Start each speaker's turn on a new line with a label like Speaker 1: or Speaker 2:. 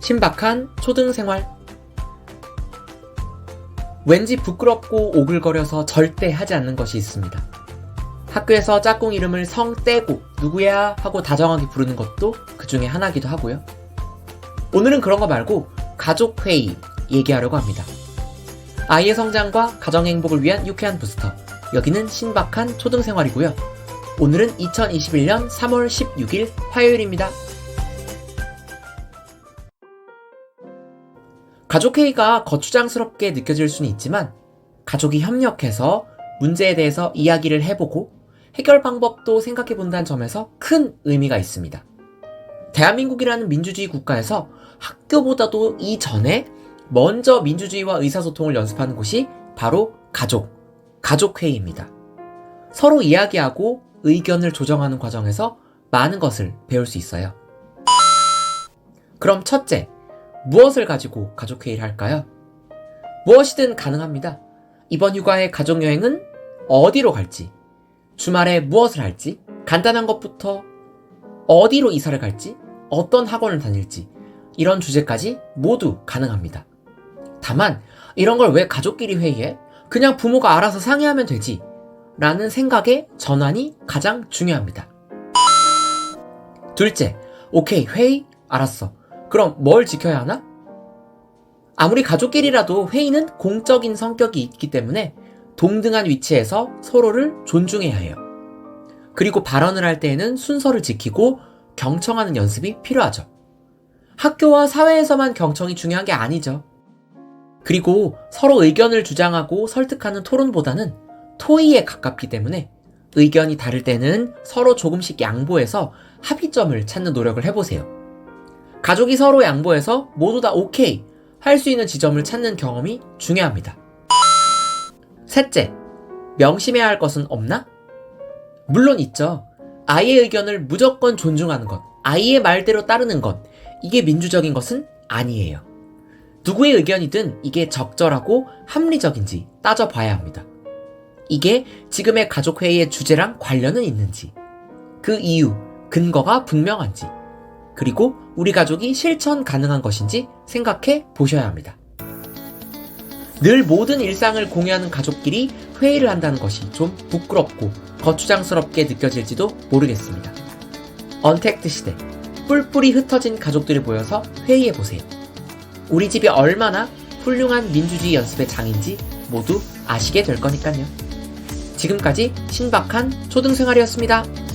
Speaker 1: 신박한 초등 생활. 왠지 부끄럽고 오글거려서 절대 하지 않는 것이 있습니다. 학교에서 짝꿍 이름을 성 떼고 누구야 하고 다정하게 부르는 것도 그 중에 하나기도 하고요. 오늘은 그런 거 말고 가족회의 얘기하려고 합니다. 아이의 성장과 가정 행복을 위한 유쾌한 부스터. 여기는 신박한 초등생활이고요. 오늘은 2021년 3월 16일 화요일입니다. 가족 회의가 거추장스럽게 느껴질 수는 있지만 가족이 협력해서 문제에 대해서 이야기를 해보고 해결 방법도 생각해 본다는 점에서 큰 의미가 있습니다. 대한민국이라는 민주주의 국가에서 학교보다도 이전에 먼저 민주주의와 의사소통을 연습하는 곳이 바로 가족, 가족회의입니다. 서로 이야기하고 의견을 조정하는 과정에서 많은 것을 배울 수 있어요. 그럼 첫째, 무엇을 가지고 가족회의를 할까요? 무엇이든 가능합니다. 이번 휴가의 가족여행은 어디로 갈지, 주말에 무엇을 할지, 간단한 것부터 어디로 이사를 갈지, 어떤 학원을 다닐지, 이런 주제까지 모두 가능합니다. 다만, 이런 걸 왜 가족끼리 회의해? 그냥 부모가 알아서 상의하면 되지. 라는 생각의 전환이 가장 중요합니다. 둘째, 오케이, 회의? 알았어. 그럼 뭘 지켜야 하나? 아무리 가족끼리라도 회의는 공적인 성격이 있기 때문에 동등한 위치에서 서로를 존중해야 해요. 그리고 발언을 할 때에는 순서를 지키고 경청하는 연습이 필요하죠. 학교와 사회에서만 경청이 중요한 게 아니죠. 그리고 서로 의견을 주장하고 설득하는 토론보다는 토의에 가깝기 때문에 의견이 다를 때는 서로 조금씩 양보해서 합의점을 찾는 노력을 해보세요. 가족이 서로 양보해서 모두 다 오케이 할 수 있는 지점을 찾는 경험이 중요합니다. 셋째, 명심해야 할 것은 없나? 물론 있죠. 아이의 의견을 무조건 존중하는 것, 아이의 말대로 따르는 것, 이게 민주적인 것은 아니에요. 누구의 의견이든 이게 적절하고 합리적인지 따져봐야 합니다. 이게 지금의 가족회의의 주제랑 관련은 있는지, 그 이유, 근거가 분명한지, 그리고 우리 가족이 실천 가능한 것인지 생각해 보셔야 합니다. 늘 모든 일상을 공유하는 가족끼리 회의를 한다는 것이 좀 부끄럽고 거추장스럽게 느껴질지도 모르겠습니다. 언택트 시대, 뿔뿔이 흩어진 가족들이 모여서 회의해 보세요. 우리 집이 얼마나 훌륭한 민주주의 연습의 장인지 모두 아시게 될 거니까요. 지금까지 신박한 초등생활이었습니다.